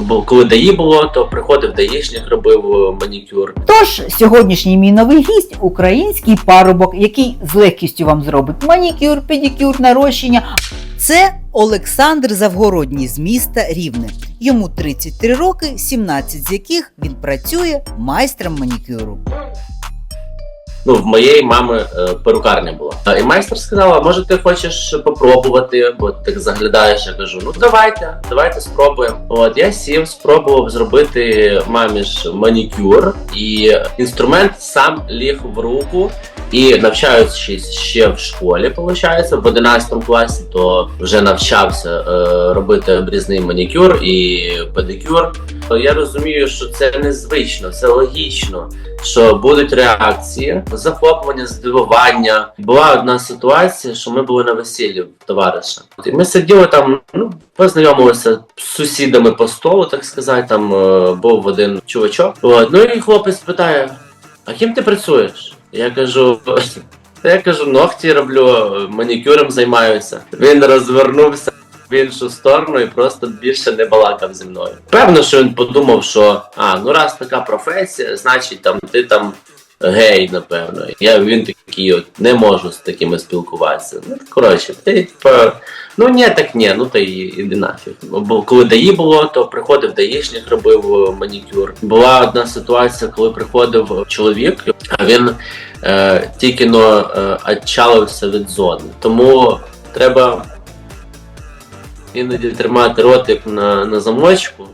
Бо коли ДАІ було, то приходив даїшник, робив е, манікюр. Тож сьогоднішній мій новий гість український парубок, який з легкістю вам зробить манікюр, педикюр, нарощення. Це Олександр Завгородній з міста Рівне. Йому 33 роки, 17 з яких він працює майстром манікюру. Ну, в моєї мами е, перукарня була. І майстер сказала, може ти хочеш попробувати, бо ти заглядаєш, я кажу, ну давайте, давайте спробуємо. От я сів, спробував зробити мамі ж манікюр, і інструмент сам ліг в руку. І навчаючись ще в школі, виходить, в 11 класі, то вже навчався е, робити обрізний манікюр і педикюр. Я розумію, що це незвично, це логічно що будуть реакції, захоплення, здивування. Була одна ситуація, що ми були на весіллі товариша. І ми сиділи там, ну познайомилися з сусідами по столу, так сказати. Там е, був один чувачок. От. Ну і хлопець питає: а ким ти працюєш? Я кажу. Я кажу, ногті роблю, манікюром займаюся. Він розвернувся іншу сторону і просто більше не балакав зі мною. Певно, що він подумав, що а, ну раз така професія, значить там ти там гей, напевно. Я він такий, от не можу з такими спілкуватися. Ну коротше, ти типа, ну ні, так ні, ну та й іди нафіг. Бо коли даї було, то приходив даїшник, робив е, манікюр. Була одна ситуація, коли приходив чоловік, а він е, тільки но е, відчалився від зони. Тому треба іноді тримати ротик на, на замочку